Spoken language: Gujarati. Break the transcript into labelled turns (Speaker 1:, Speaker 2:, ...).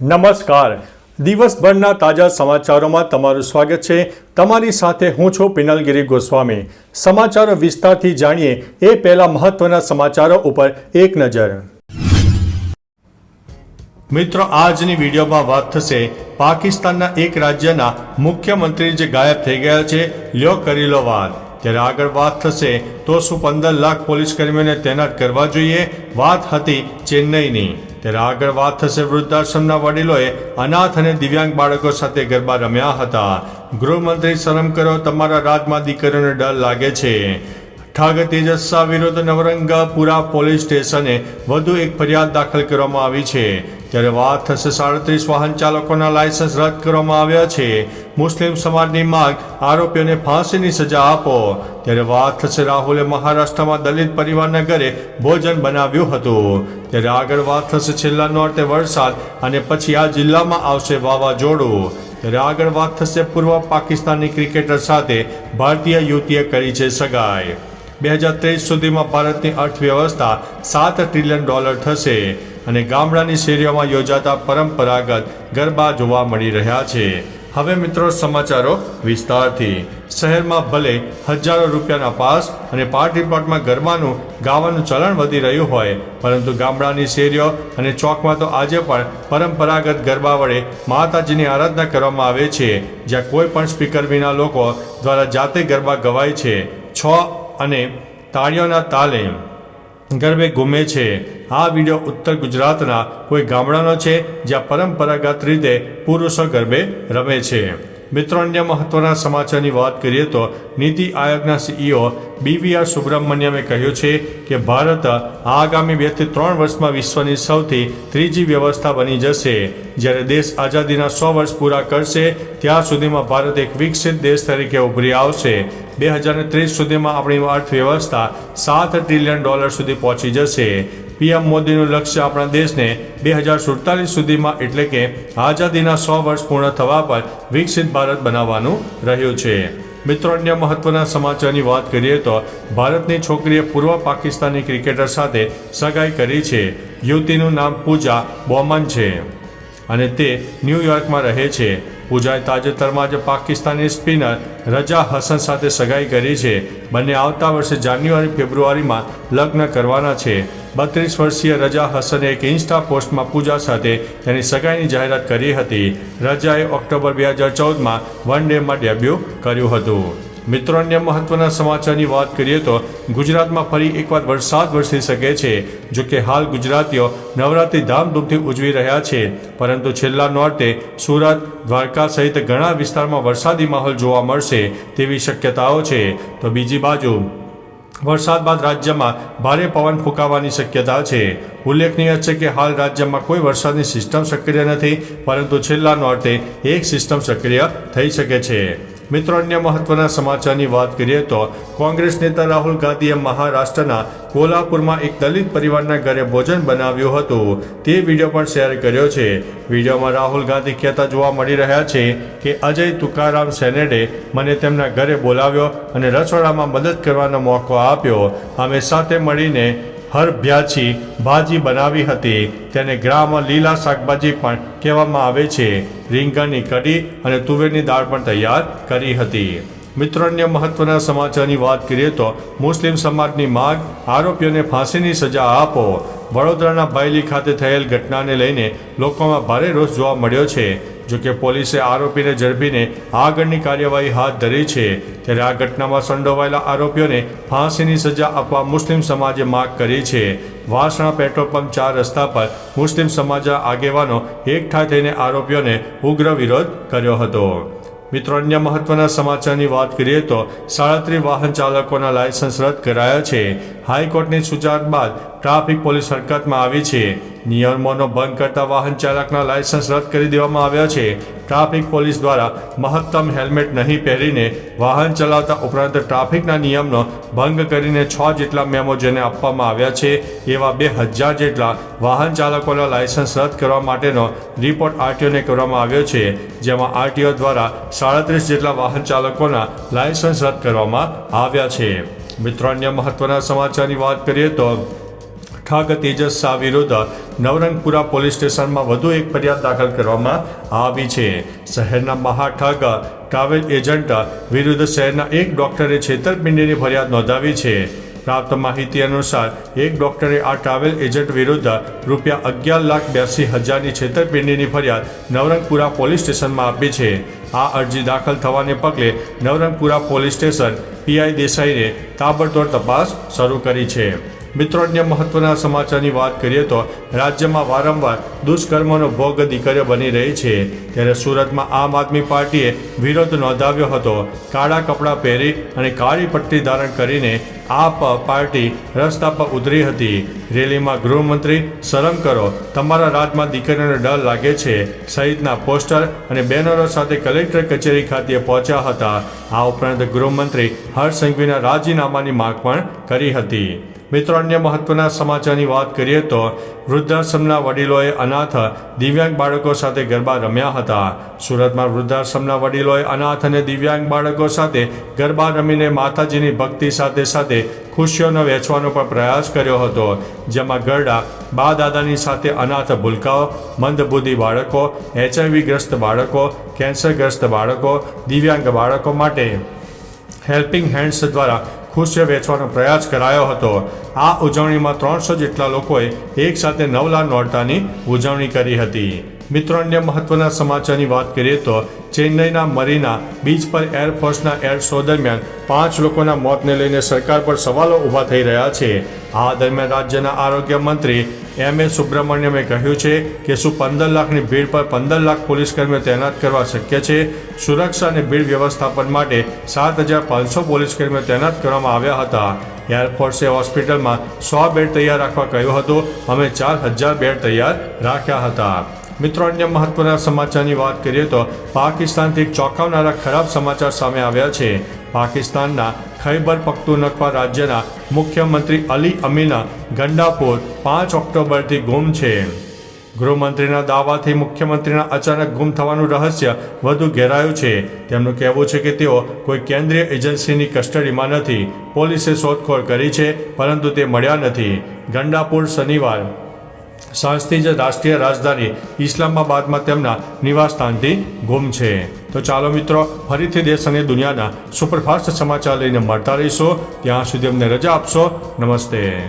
Speaker 1: નમસ્કાર. દિવસભરના તાજા સમાચારોમાં તમારું સ્વાગત છે. તમારી સાથે હું છું પિનલગીરી ગોસ્વામી. સમાચારો વિસ્તારથી જાણીએ એ પહેલા મહત્વના સમાચારો ઉપર એક નજર. મિત્રો, આજની વિડીયોમાં વાત થશે પાકિસ્તાનના એક રાજ્યના મુખ્યમંત્રી જે ગાયબ થઈ ગયા છે, લ્યો કરી લો વાત ત્યારે આગળ વાત થશે તો શું પંદર લાખ પોલીસ કર્મીઓને તૈનાત કરવા જોઈએ? વાત હતી ચેન્નઈની. ત્યારે આગળ વાત થશે વૃદ્ધાશ્રમના વડીલોએ અનાથ અને દિવ્યાંગ બાળકો સાથે ગરબા રમ્યા હતા. ગૃહમંત્રી શરમ કરો, તમારા રાજમાં દીકરીઓને ડર લાગે છે. ઠાગ તેજસ્સા વિરુદ્ધ નવરંગપુરા પોલીસ સ્ટેશને વધુ એક ફરિયાદ દાખલ કરવામાં આવી છે. ત્યારે વાત થશે સાડત્રીસ વાહન ચાલકોના લાયસન્સ રદ કરવામાં આવ્યા છે. મુસ્લિમ સમાજની માંગ, આરોપીઓને ફાંસીની સજા આપો. ત્યારે વાત થશે રાહુલે મહારાષ્ટ્રમાં દલિત પરિવારના ઘરે ભોજન બનાવ્યું હતું. ત્યારે આગળ વાત થશે છેલ્લા નોર્તે વરસાદ અને પછી આ જિલ્લામાં આવશે વાવાઝોડું. ત્યારે આગળ વાત થશે પૂર્વ પાકિસ્તાની ક્રિકેટર સાથે, ભારતીય યુવતીએ કરી છે સગાઈ. બે હજાર ત્રેવીસ સુધીમાં ભારતની અર્થવ્યવસ્થા સાત ટ્રિલિયન ડોલર થશે અને ગામડાની શેરીઓમાં યોજાતા પરંપરાગત ગરબા જોવા મળી રહ્યા છે. હવે મિત્રો સમાચારો વિસ્તારથી. શહેરમાં ભલે હજારો રૂપિયાના પાસ અને પાર્ટી પ્લોટમાં ગરબાનું, ગાવાનું ચલણ વધી રહ્યું હોય, પરંતુ ગામડાની શેરીઓ અને ચોકમાં તો આજે પણ પરંપરાગત ગરબા વડે માતાજીની આરાધના કરવામાં આવે છે, જ્યાં કોઈ પણ સ્પીકર વિના લોકો દ્વારા જાતે ગરબા ગવાય છે. છ અને તાળીઓના તાલે ગરબે ઘૂમે છે. આ વીડિયો ઉત્તર ગુજરાતના કોઈ ગામડાનો છે જ્યાં પરંપરાગત રીતે પુરુષો ગરબે રમે છે. મિત્રો, અન્ય મહત્વના સમાચારની વાત કરીએ તો નીતિ આયોગના સીઈઓ બીવીઆર સુબ્રમણ્યમે કહ્યું છે કે ભારત આગામી બેથી ત્રણ વર્ષમાં વિશ્વની સૌથી ત્રીજી વ્યવસ્થા બની જશે. જ્યારે દેશ આઝાદીના સો વર્ષ પૂરા કરશે, ત્યાં સુધીમાં ભારત એક વિકસિત દેશ તરીકે ઉભરી આવશે. બે હજાર ત્રીસ સુધીમાં આપણી અર્થવ્યવસ્થા સાત ટ્રિલિયન ડોલર સુધી પહોંચી જશે. પીએમ મોદીનું લક્ષ્ય આપણા દેશને બે હજાર સુડતાલીસ સુધીમાં એટલે કે આઝાદીના સો વર્ષ પૂર્ણ થવા પર વિકસિત ભારત બનાવવાનું રહ્યું છે. મિત્રો, અન્ય મહત્વના સમાચારની વાત કરીએ તો ભારતની છોકરીએ પૂર્વ પાકિસ્તાની ક્રિકેટર સાથે સગાઈ કરી છે. યુવતીનું નામ પૂજા બોમન છે અને તે ન્યૂયોર્કમાં રહે છે. પૂજાએ તાજેતરમાં જ પાકિસ્તાની સ્પિનર રજા હસન સાથે સગાઈ કરી છે. બંને આવતા વર્ષે જાન્યુઆરી, ફેબ્રુઆરીમાં લગ્ન કરવાના છે. બત્રીસ વર્ષીય રજા હસને એક ઇન્સ્ટા પોસ્ટમાં પૂજા સાથે તેની સગાઈની જાહેરાત કરી હતી. રજાએ ઓક્ટોબર બે હજાર ચૌદમાં વન ડેમાં ડેબ્યુ કર્યું હતું. મિત્રો અન્ય મહત્વના સમાચારની વાત કરીએ તો ગુજરાતમાં ફરી એકવાર વરસાદ વરસી શકે છે જો કે હાલ ગુજરાતીઓ નવરાત્રિ ધામધૂમથી ઉજવી રહ્યા છે. પરંતુ છેલ્લા નોર્તે સુરત, દ્વારકા સહિત ઘણા વિસ્તારમાં વરસાદી માહોલ જોવા મળશે તેવી શક્યતાઓ છે. તો બીજી બાજુ વરસાદ બાદ રાજ્યમાં ભારે પવન ફૂંકાવાની શક્યતા છે. ઉલ્લેખનીય છે કે હાલ રાજ્યમાં કોઈ વરસાદની સિસ્ટમ સક્રિય નથી, પરંતુ છેલ્લા નોરતે એક સિસ્ટમ સક્રિય થઈ શકે છે. મિત્રો, અન્ય મહત્વના સમાચારની વાત કરીએ તો કોંગ્રેસ નેતા રાહુલ ગાંધીએ મહારાષ્ટ્રના કોલ્હાપુરમાં એક દલિત પરિવારના ઘરે ભોજન બનાવ્યું હતું. તે વીડિયો પણ શેર કર્યો છે. વિડીયોમાં રાહુલ ગાંધી કહેતા જોવા મળી રહ્યા છે કે, અજય તુકારામ સેનેડે મને તેમના ઘરે બોલાવ્યો અને રસોડામાં મદદ કરવાનો મોકો આપ્યો. અમે સાથે મળીને હરભ્યાછી ભાજી બનાવી હતી. તેને ગ્રામમાં લીલા શાકભાજી પણ કહેવામાં આવે છે. રીંગણની કઢી અને તુવેરની દાળ પણ તૈયાર કરી હતી. મિત્રો, અન્ય મહત્વના સમાચારની વાત કરીએ તો મુસ્લિમ સમાજની માંગ આરોપીઓને ફાંસીની સજા આપો. વડોદરાના બાયલી ખાતે થયેલ ઘટનાને લઈને લોકોમાં ભારે રોષ જોવા મળ્યો છે. જોકે પોલીસે આરોપીને ઝડપીને આગળની કાર્યવાહી હાથ ધરી છે. ત્યારે આ ઘટનામાં સંડોવાયેલા આરોપીઓને ફાંસીની સજા આપવા મુસ્લિમ સમાજે માગ કરી છે. વાસણા પેટ્રોલ પંપ ચાર રસ્તા પર મુસ્લિમ સમાજના આગેવાનો એકઠા થઈને આરોપીઓને ઉગ્ર વિરોધ કર્યો હતો. મિત્રો, અન્ય મહત્વના સમાચારની વાત કરીએ તો સાડત્રીસ વાહન ચાલકોના લાયસન્સ રદ કરાયા છે. હાઈકોર્ટની સુજાત બાદ ટ્રાફિક પોલીસ હરકતમાં આવી છે. નિયમોનો ભંગ કરતા વાહન ચાલકના લાયસન્સ રદ કરી દેવામાં આવ્યા છે. ટ્રાફિક પોલીસ દ્વારા મહત્તમ હેલ્મેટ નહીં પહેરીને વાહન ચલાવતા ઉપરાંત ટ્રાફિકના નિયમનો ભંગ કરીને છ જેટલા મેમો જેને આપવામાં આવ્યા છે, એવા બે હજાર જેટલા વાહન ચાલકોના લાયસન્સ રદ કરવા માટેનો રિપોર્ટ આરટીઓને કરવામાં આવ્યો છે, જેમાં આરટીઓ દ્વારા સાડત્રીસ જેટલા વાહન ચાલકોના લાયસન્સ રદ કરવામાં આવ્યા છે. મિત્રો, અન્ય મહત્વના સમાચારની વાત કરીએ તો ઠગ તેજસ શાહ વિરુદ્ધ નવરંગપુરા પોલીસ સ્ટેશનમાં વધુ એક ફરિયાદ દાખલ કરવામાં આવી છે. શહેરના મહાઠગ ટ્રાવેલ એજન્ટ વિરુદ્ધ શહેરના એક ડોક્ટરે છેતરપિંડીની ફરિયાદ નોંધાવી છે. પ્રાપ્ત માહિતી અનુસાર, એક ડોક્ટરે આ ટ્રાવેલ એજન્ટ વિરુદ્ધ રૂપિયા અગિયાર લાખ બ્યાસી હજારની છેતરપિંડીની ફરિયાદ નવરંગપુરા પોલીસ સ્ટેશનમાં આપી છે. આ અરજી દાખલ થવાને પગલે નવરંગપુરા પોલીસ સ્ટેશન પીઆઈ દેસાઈને તાબડતોડ તપાસ શરૂ કરી છે. મિત્રો અન્ય મહત્વના સમાચારની વાત કરીએ તો રાજ્યમાં વારંવાર દુષ્કર્મનો ભોગ દીકરીઓ બની રહી છે. ત્યારે સુરતમાં આમ આદમી પાર્ટીએ વિરોધ નોંધાવ્યો હતો. કાળા કપડાં પહેરી અને કાળી પટ્ટી ધારણ કરીને આપ પાર્ટી રસ્તા પર ઉતરી હતી. રેલીમાં ગૃહમંત્રી શરમ કરો, તમારા રાજમાં દીકરીઓને ડર લાગે છે. સહિતના પોસ્ટર અને બેનરો સાથે કલેક્ટર કચેરી ખાતે પહોંચ્યા હતા. આ ઉપરાંત ગૃહમંત્રી હર્ષ સંઘવીના રાજીનામાની માંગ પણ કરી હતી. મિત્રો, અન્ય મહત્વના સમાચારની વાત કરીએ તો વૃદ્ધાશ્રમના વડીલોએ અનાથ દિવ્યાંગ બાળકો સાથે ગરબા રમ્યા હતા. સુરતમાં વૃદ્ધાશ્રમના વડીલોએ અનાથ અને દિવ્યાંગ બાળકો સાથે ગરબા રમીને માતાજીની ભક્તિ સાથે સાથે ખુશીઓનો વહેંચવાનો પણ પ્રયાસ કર્યો હતો. જેમાં ગરડા, બા દાદાની સાથે અનાથ ભૂલકાઓ, મંદબુદ્ધિ બાળકો એચઆઈવી ગ્રસ્ત બાળકો, કેન્સરગ્રસ્ત બાળકો, દિવ્યાંગ બાળકો માટે હેલ્પિંગ હેન્ડ્સ દ્વારા ખુશીઓ વેચવાનો પ્રયાસ કરાયો હતો. આ ઉજવણીમાં ત્રણસો જેટલા લોકોએ એકસાથે નવલા નોરતાની ઉજવણી કરી હતી. મિત્રો, અન્ય મહત્વના સમાચારની વાત કરીએ તો ચેન્નઈના મરીના બીચ પર એરફોર્સના એર શો દરમિયાન પાંચ લોકોના મોતને લઈને સરકાર પર સવાલો ઊભા થઈ રહ્યા છે. આ દરમિયાન રાજ્યના આરોગ્ય મંત્રી એમ એ સુબ્રમણ્યમે કહ્યું છે કે શું પંદર લાખની ભીડ પર પંદર લાખ પોલીસ કર્મીઓ તૈનાત કરવા શક્ય છે? સુરક્ષા અને ભીડ વ્યવસ્થાપન માટે સાત હજાર પાંચસો પોલીસ કર્મીઓ તૈનાત કરવામાં આવ્યા હતા. એરફોર્સે હોસ્પિટલમાં સો બેડ તૈયાર રાખવા કહ્યું હતું. અમે ચાર હજાર બેડ તૈયાર રાખ્યા હતા. મિત્રો, અન્ય મહત્વના સમાચારની વાત કરીએ તો પાકિસ્તાનથી ચોંકાવનારા ખરાબ સમાચાર સામે આવ્યા છે. પાકિસ્તાનના ખૈબર પખ્તુનખવા રાજ્યના મુખ્યમંત્રી અલી અમીના ગંડાપુર પાંચ ઓક્ટોબરથી ગુમ છે. ગૃહમંત્રીના દાવાથી મુખ્યમંત્રીના અચાનક ગુમ થવાનું રહસ્ય વધુ ઘેરાયું છે. તેમનું કહેવું છે કે તેઓ કોઈ કેન્દ્રીય એજન્સીની કસ્ટડીમાં નથી. પોલીસે શોધખોળ કરી છે, પરંતુ તે મળ્યા નથી. ગંડાપુર શનિવાર સાંજથી જ રાષ્ટ્રીય રાજધાની ઇસ્લામાબાદમાં તેમના નિવાસસ્થાનથી ગુમ છે. તો ચાલો મિત્રો, ફરીથી દેશ અને દુનિયાના સુપરફાસ્ટ સમાચાર લઈને મળતા રહીશો. ત્યાં સુધી અમને રજા આપશો. નમસ્તે.